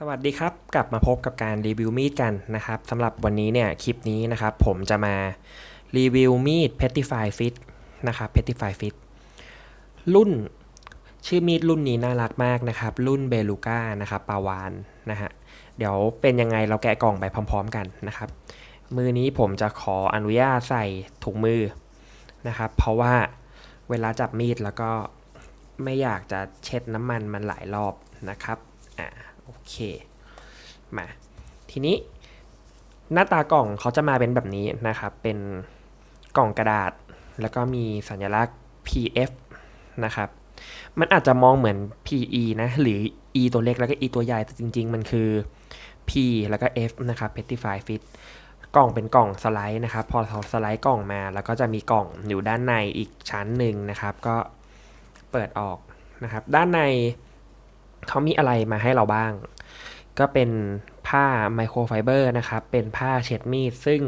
สวัสดีครับ กลับมาพบกับการรีวิวมีดกันนะครับสำหรับวันนี้เนี่ยคลิปนี้นะครับ ผมจะมารีวิวมีด Petrify Fit นะครับ Petrify Fit รุ่นชื่อมีดรุ่นนี้น่ารักมากนะครับ รุ่นเบลูก้านะครับปาวานนะฮะเดี๋ยวเป็นยังไงเราแกะกล่องไปพร้อม ๆ กันนะครับ มือนี้ผมจะขออนุญาตใส่ถุงมือนะครับ เพราะว่าเวลาจับมีดแล้วก็ไม่อยากจะเช็ดน้ำมันมันหลายรอบนะครับอ่า โอเค มา ทีนี้หน้าตากล่องเขาจะมาเป็นแบบนี้นะครับ เป็นกล่องกระดาษ แล้วก็มีสัญลักษณ์ PF นะครับ มันอาจจะมองเหมือน PE นะ หรือ E ตัวเล็กแล้วก็ E ตัวใหญ่ แต่จริง ๆ มันคือ P แล้วก็ F นะครับ Petrify Fit กล่องเป็นกล่องสไลด์นะครับ พอเราสไลด์กล่องมา แล้วก็จะมีกล่องอยู่ด้านในอีกชั้นหนึ่งนะครับ ก็เปิดออกนะครับ ด้านใน เขามีอะไรมาให้เราบ้าง ก็เป็นผ้าไมโครไฟเบอร์นะครับ เป็นผ้าเช็ดมีด ซึ่ง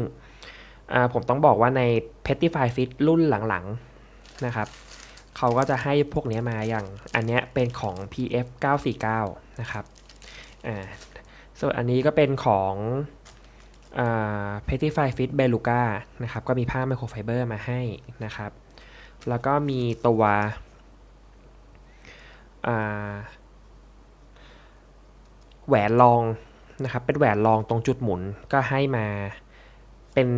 ผมต้องบอกว่าใน Petrify Fit รุ่นหลังๆนะครับ เขาก็จะให้พวกนี้มาอย่างอันนี้เป็นของ PF 949 นะครับอ่าส่วนอันนี้ก็เป็นของอ่า Petrify Fit Beluga นะครับก็มีผ้าไมโครไฟเบอร์มาให้นะครับ แล้วก็มีตัวอ่า แหวนรองนะครับเป็นแหวนรองตรงจุดหมุนก็ให้มาเป็น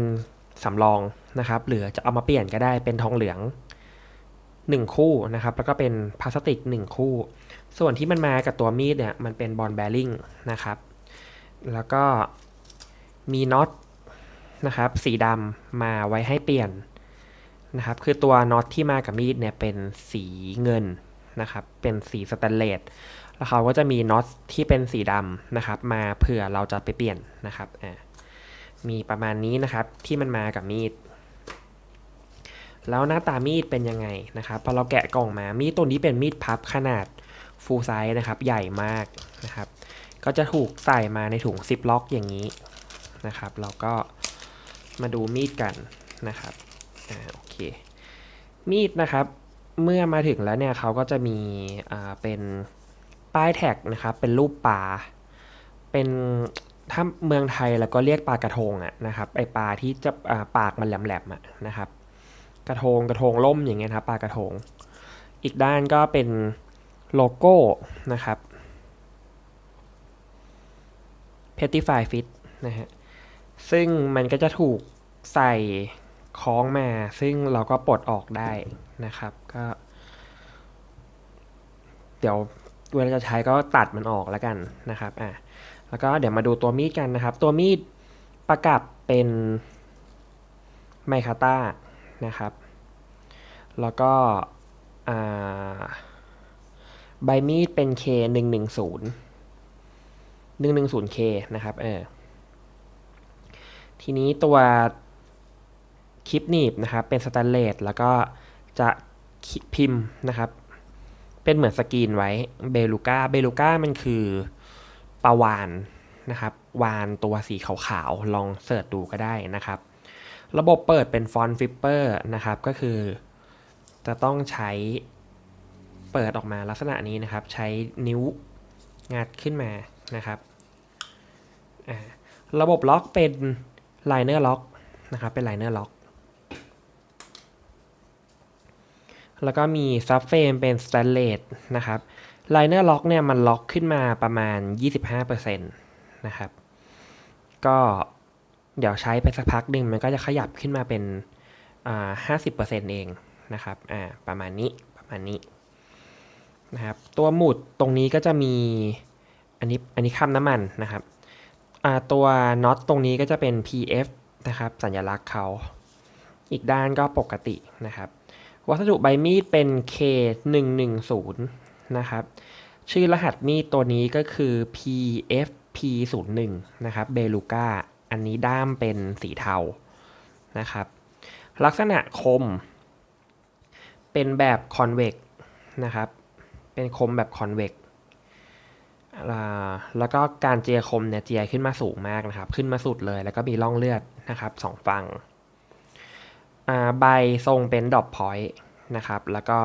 สำรองนะครับหรือจะเอามาเปลี่ยนก็ได้เป็นทองเหลือง 1 คู่นะครับแล้วก็เป็นพลาสติก 1 คู่ ส่วนที่มันมากับตัวมีดเนี่ยมันเป็นบอลแบริ่งนะครับแล้วก็มีน็อตนะครับสีดำมาไว้ให้เปลี่ยนนะครับคือตัวน็อตที่มากับมีดเนี่ยเป็นสีเงินนะครับเป็นสีสแตนเลส แล้วเขาก็จะมีน็อตที่เป็นสีดำนะครับ มาเผื่อเราจะไปเปลี่ยนนะครับอ่ามีประมาณนี้นะครับที่มันมากับมีด แล้วหน้าตามีดเป็นยังไงนะครับพอเราแกะกล่องมามีดตัวนี้เป็นมีดพับขนาดฟูลไซส์นะครับ ใหญ่มากนะครับ ก็จะถูกใส่มาในถุงซิปล็อกอย่างนี้นะครับ เราก็มาดูมีดกันนะครับอ่าโอเค มีดนะครับ เมื่อมาถึงแล้วเนี่ยเขาก็จะมีอ่าเป็น ป้ายแท็กนะครับเป็นรูปปลาเป็นถ้าเมืองไทยแล้วก็เรียกปลากระทงอะนะครับไอปลาที่จะปากมันแหลมๆอะนะครับ กระทงกระทงล่มอย่างเงี้ยครับปลากระทง อีกด้านก็เป็นโลโก้นะครับ Petrify Fit นะฮะซึ่งมันก็จะถูกใส่คล้องมา ซึ่งเราก็ปลดออกได้นะครับก็ เดี๋ยว เวลาจะใช้ก็ตัดมันออกแล้วกันนะครับอะแล้วก็เดี๋ยวมาดูตัวมีดกันนะครับ ตัวมีดประกับเป็นไมคาต้านะครับ แล้วก็ใบมีดเป็น K 1 1 0 1 1 0 K นะครับเออทีนี้ตัวคลิปหนีบนะครับเป็นสแตนเลสแล้วก็จะพิมพ์นะครับ เป็นเหมือนสกรีนไว้เบลูก้าเบลูก้ามันคือปลาวานนะครับวานตัวสีขาวๆ ลองเสิร์ชดูก็ได้นะครับ ระบบเปิดเป็นฟอนต์ฟิปเปอร์นะครับ ก็คือจะต้องใช้เปิดออกมาลักษณะนี้นะครับ ใช้นิ้วงัดขึ้นมานะครับ ระบบล็อกเป็นไลเนอร์ล็อกนะครับ เป็นไลเนอร์ล็อก แล้วก็มีซับเฟรมเป็นสแตนเลสนะครับไลเนอร์ล็อกเนี่ยมันล็อกขึ้นมาประมาณ 25%นะครับ ก็เดี๋ยวใช้ไปสักพักหนึ่งมันก็จะขยับขึ้นมาเป็นอ่า50%เองนะครับ อ่า ประมาณนี้ ประมาณนี้นะครับ ตัวหมุดตรงนี้ก็จะมี อันนี้ อันนี้ข้ามน้ำมันนะครับ อ่า ตัวน็อตตรงนี้ก็จะเป็น PF นะครับ สัญลักษณ์เขา อีกด้านก็ปกตินะครับ วัสดุใบมีดเป็น K110 นะครับ ชื่อรหัสมีดตัวนี้ก็คือ PFP01 นะครับเบลูก้าอันนี้ด้ามเป็นสีเทานะครับ ลักษณะคม เป็นแบบคอนเวกนะครับ เป็นคมแบบคอนเวกแล้วก็การเจียคมเนี่ยเจียขึ้นมาสูงมากนะครับ ขึ้นมาสุดเลย แล้วก็มีร่องเลือดนะครับสองฝั่ง ใบทรงเป็นดอกพอยต์นะครับ แล้วก็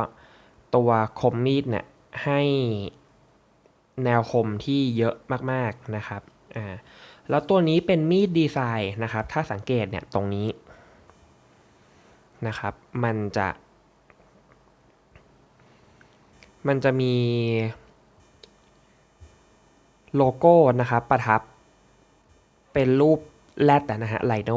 ตัวคมมีดเนี่ยให้แนวคมที่เยอะมากๆนะครับอ่าแล้วตัวนี้เป็นมีดดีไซน์นะครับ ถ้าสังเกตเนี่ยตรงนี้นะครับ มันจะ มันจะมีโลโก้นะครับประทับเป็นรูปแรดนะฮะไลโน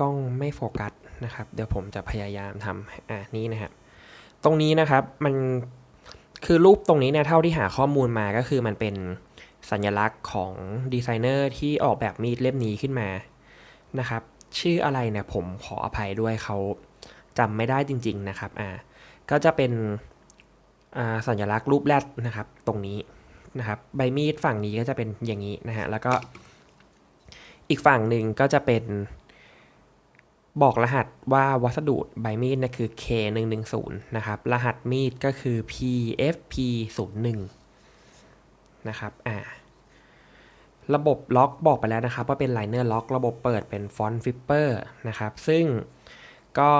กล้องไม่โฟกัสนะครับ เดี๋ยวผมจะพยายามทำอ่านี่นะครับ ตรงนี้นะครับมันคือรูปตรงนี้เนี่ยเท่าที่หาข้อมูลมาก็คือมันเป็นสัญลักษณ์ของดีไซเนอร์ที่ออกแบบมีดเล่มนี้ขึ้นมานะครับ ชื่ออะไรเนี่ยผมขออภัยด้วยเขาจำไม่ได้จริง ๆนะครับอ่าก็จะเป็นอ่าสัญลักษณ์รูปแรดนะครับ ตรงนี้นะครับ ใบมีดฝั่งนี้ก็จะเป็นอย่างนี้นะฮะแล้วก็อีกฝั่งหนึ่งก็จะเป็น บอกรหัสว่าวัสดุใบมีดเนี่ยคือ K110 นะครับ รหัสมีดก็คือ PFP01 นะครับ อ่า ระบบล็อกบอกไปแล้วนะครับว่าเป็นไลเนอร์ล็อก ระบบเปิดเป็นฟอนต์ฟิปเปอร์นะครับ ซึ่งก็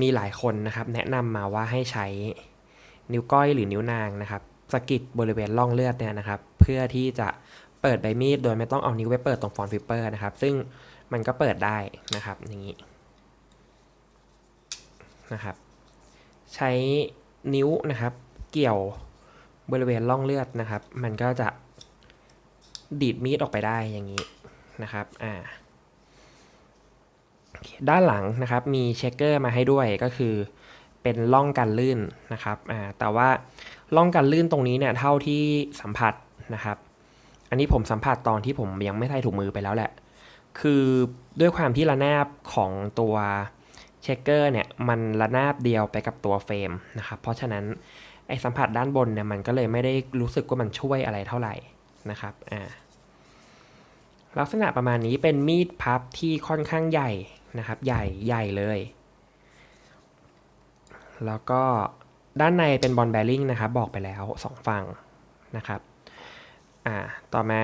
มีหลายคนนะครับ แนะนำมาว่าให้ใช้นิ้วก้อยหรือนิ้วนางนะครับสกิดบริเวณร่องเลือดเนี่ยนะครับ เพื่อที่จะเปิดใบมีดโดยไม่ต้องเอานิ้วไปเปิดตรงฟอนต์ฟิปเปอร์นะครับ ซึ่ง มันก็เปิดได้นะครับอย่างนี้นะครับ ใช้นิ้วนะครับ เกี่ยวบริเวณร่องเลือดนะครับ มันก็จะดีดมีดออกไปได้อย่างนี้นะครับอ่าด้านหลังนะครับมีเช็คเกอร์มาให้ด้วยก็คือเป็นร่องกันลื่นนะครับอ่าแต่ว่าร่องกันลื่นตรงนี้เนี่ยเท่าที่สัมผัสนะครับ อันนี้ผมสัมผัสตอนที่ผมยังไม่ใส่ถุงมือไปแล้วแหละ คือด้วยความที่ระนาบของตัวเช็คเกอร์เนี่ยมันระนาบเดียวไปกับตัวเฟรมนะครับ เพราะฉะนั้นไอ้สัมผัสด้านบนเนี่ยมันก็เลยไม่ได้รู้สึกว่ามันช่วยอะไรเท่าไหร่นะครับอ่าลักษณะประมาณนี้เป็นมีดพับที่ค่อนข้างใหญ่นะครับ ใหญ่ใหญ่เลย แล้วก็ด้านในเป็นบอลแบริ่งนะครับ บอกไปแล้วสองฝั่งนะครับ อ่า ต่อมา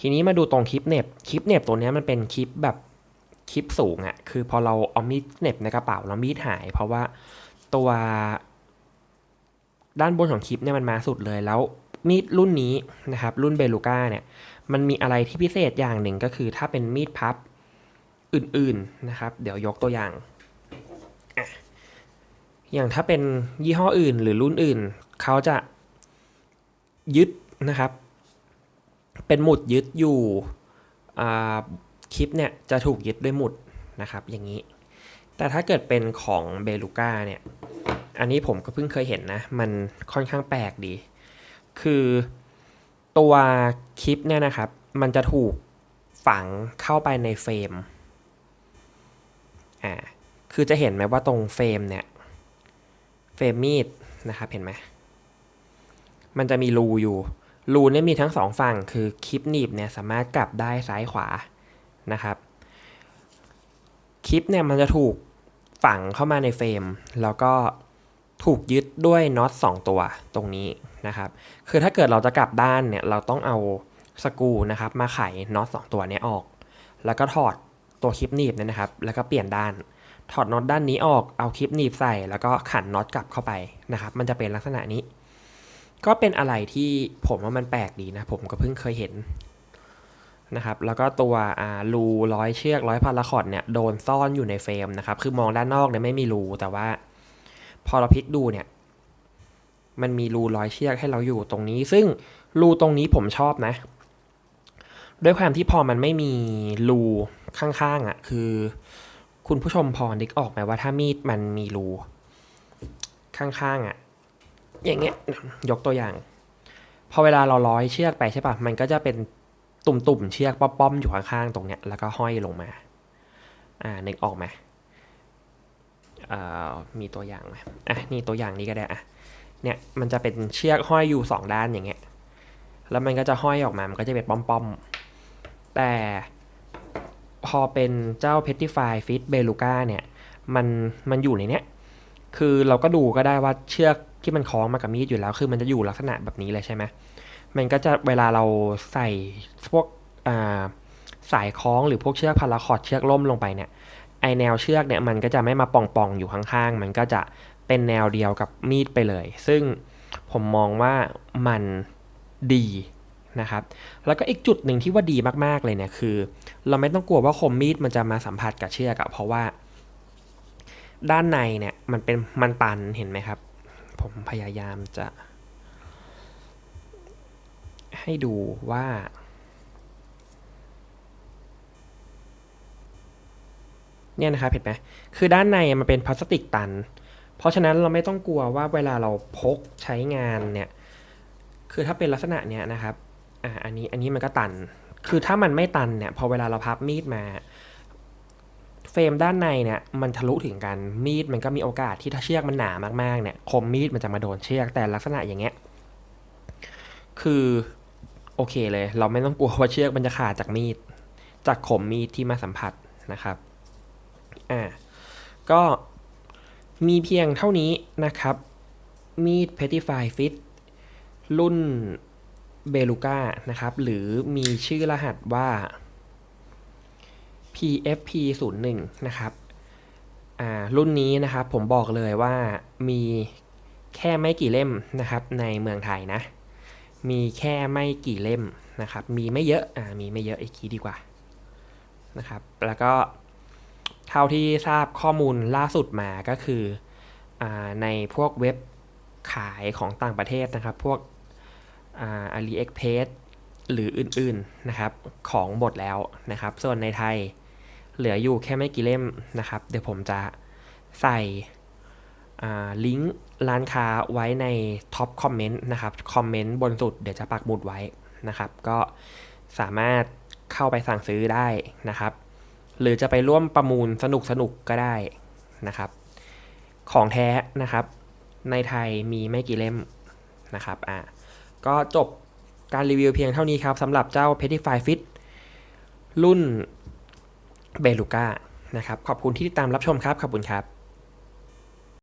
ทีนี้มาดูตรงคลิปเน็บคลิปเน็บตัวนี้มันเป็นคลิปแบบคลิปสูงอะ่ะคือพอเราเอามีดเน็บในกระเป๋าแล้วมีดหาย เพราะว่าตัวด้านบนของคลิปเนี่ยมันมาสุดเลยแล้วมีดรุ่นนี้นะครับ รุ่นเบลูก้าเนี่ย มันมีอะไรที่พิเศษอย่างหนึ่งก็คือ ถ้าเป็นมีดพับอื่น ๆนะครับ เดี๋ยวยกตัวอย่าง อย่างถ้าเป็นยี่ห้ออื่นหรือรุ่นอื่น เขาจะยึดนะครับ เป็นหมุดยึดอยู่คลิปเนี่ยจะถูกยึดด้วยหมุดนะครับอย่างนี้ แต่ถ้าเกิดเป็นของเบลูก้าเนี่ยอันนี้ผมก็เพิ่งเคยเห็นนะ มันค่อนข้างแปลกดี คือตัวคลิปเนี่ยนะครับ มันจะถูกฝังเข้าไปในเฟรมอ่าคือจะเห็นไหมว่าตรงเฟรมเนี่ยเฟรมมีดนะครับเห็นไหมมันจะมีรูอยู่ รูเนี่ยมีทั้งสองฝั่งคือคลิปหนีบเนี่ยสามารถกลับได้ซ้ายขวานะครับ คลิปเนี่ยมันจะถูกฝังเข้ามาในเฟรม แล้วก็ถูกยึดด้วยน็อต2ตัวตรงนี้นะครับ คือถ้าเกิดเราจะกลับด้านเนี่ยเราต้องเอาสกูนะครับมาไขน็อต2ตัวนี้ออก แล้วก็ถอดตัวคลิปหนีบเนี่ยนะครับ แล้วก็เปลี่ยนด้าน ถอดน็อตด้านนี้ออก เอาคลิปหนีบใส่ แล้วก็ขันน็อตกลับเข้าไปนะครับ มันจะเป็นลักษณะนี้ ก็เป็นอะไรที่ผมว่ามันแปลกดีนะ ผมก็เพิ่งเคยเห็นนะครับ แล้วก็ตัวรูร้อยเชือกร้อยพาราคอดเนี่ยโดนซ่อนอยู่ในเฟรมนะครับ คือมองด้านนอกเนี่ยไม่มีรูแต่ว่า พอเราพลิกดูเนี่ย มันมีรูร้อยเชือกให้เราอยู่ตรงนี้ ซึ่งรูตรงนี้ผมชอบนะ ด้วยความที่พอมันไม่มีรูข้างๆอะ่ะ คือ คุณผู้ชมพอนึกออกไหมว่าถ้ามีดมันมีรูข้างๆอะ่ะ อย่างเงี้ยยกตัวอย่าง พอเวลาเราร้อยเชือกไปใช่ปะมันก็จะเป็นตุ่มๆเชือกป้อมๆอยู่ข้างๆตรงเนี้ยแล้วก็ห้อยลงมา อ่านึกออกไหมมีตัวอย่างไหมอะนี่ตัวอย่างนี้ก็ได้อะเนี่ยมันจะเป็นเชือกห้อยอยู่สองด้านอย่างเงี้ย แล้วมันก็จะห้อยออกมา มันก็จะเป็นป้อมๆ แต่พอเป็นเจ้า Petrify Fit Beluga เนี่ย มันมันอยู่ในเนี้ย คือเราก็ดูก็ได้ว่าเชือก ที่มันคล้องมากับมีดอยู่แล้ว คือมันจะอยู่ลักษณะแบบนี้เลยใช่ไหมมันก็จะเวลาเราใส่พวกสายคล้องหรือพวกเชือกพาราคอดเชือกล่มลงไปเนี่ยไอแนวเชือกเนี่ยมันก็จะไม่มาป่องๆอยู่ข้างๆ มันก็จะเป็นแนวเดียวกับมีดไปเลย ซึ่งผมมองว่ามันดีนะครับ แล้วก็อีกจุดหนึ่งที่ว่าดีมากๆเลยเนี่ยคือ เราไม่ต้องกลัวว่าคมมีดมันจะมาสัมผัสกับเชือกอะเพราะว่า ด้านในเนี่ยมันเป็นมันตันเห็นไหมครับ ผมพยายามจะ ให้ดูว่า เนี่ยนะครับเห็นไหมคือด้านในมันเป็นพลาสติกตัน เพราะฉะนั้นเราไม่ต้องกลัวว่าเวลาเราพกใช้งานเนี่ย คือถ้าเป็นลักษณะเนี้ยนะครับ อ่า อันนี้ อันนี้มันก็ตัน คือถ้ามันไม่ตันเนี่ย พอเวลาเราพับมีดมา เฟรมด้านในเนี่ยมันทะลุถึงกันมีดมันก็มีโอกาสที่ถ้าเชือกมันหนามากๆเนี่ยคมมีดมันจะมาโดนเชือกแต่ลักษณะอย่างเงี้ยคือโอเคเลย เราไม่ต้องกลัวว่าเชือกมันจะขาดจากมีด จากคมมีดที่มาสัมผัสนะครับอ่าก็มีเพียงเท่านี้นะครับ มีด Petify Fit รุ่นเบลูก้านะครับ หรือมีชื่อรหัสว่า PFP 0 1นะครับอ่ารุ่นนี้นะครับผมบอกเลยว่ามีแค่ไม่กี่เล่มนะครับในเมืองไทยนะ มีแค่ไม่กี่เล่มนะครับ มีไม่เยอะอ่ามีไม่เยอะอีกทีดีกว่านะครับ แล้วก็เท่าที่ทราบข้อมูลล่าสุดมาก็คืออาในพวกเว็บขายของต่างประเทศนะครับ พวกอาลีเอ็กเพสหรืออื่นๆนะครับ ของหมดแล้วนะครับ ส่วนในไทย เหลืออยู่แค่ไม่กี่เล่มนะครับ เดี๋ยวผมจะใส่ลิงก์ร้านค้าไว้ในท็อปคอมเมนต์นะครับ คอมเมนต์บนสุดเดี๋ยวจะปักหมุดไว้นะครับ ก็สามารถเข้าไปสั่งซื้อได้นะครับ หรือจะไปร่วมประมูลสนุกสนุกก็ได้นะครับ ของแท้นะครับ ในไทยมีไม่กี่เล่มนะครับอะก็จบการรีวิวเพียงเท่านี้ครับสำหรับเจ้า Petify Fit รุ่น เบลูก้านะครับ ขอบคุณที่ติดตามรับชมครับ ขอบคุณครับ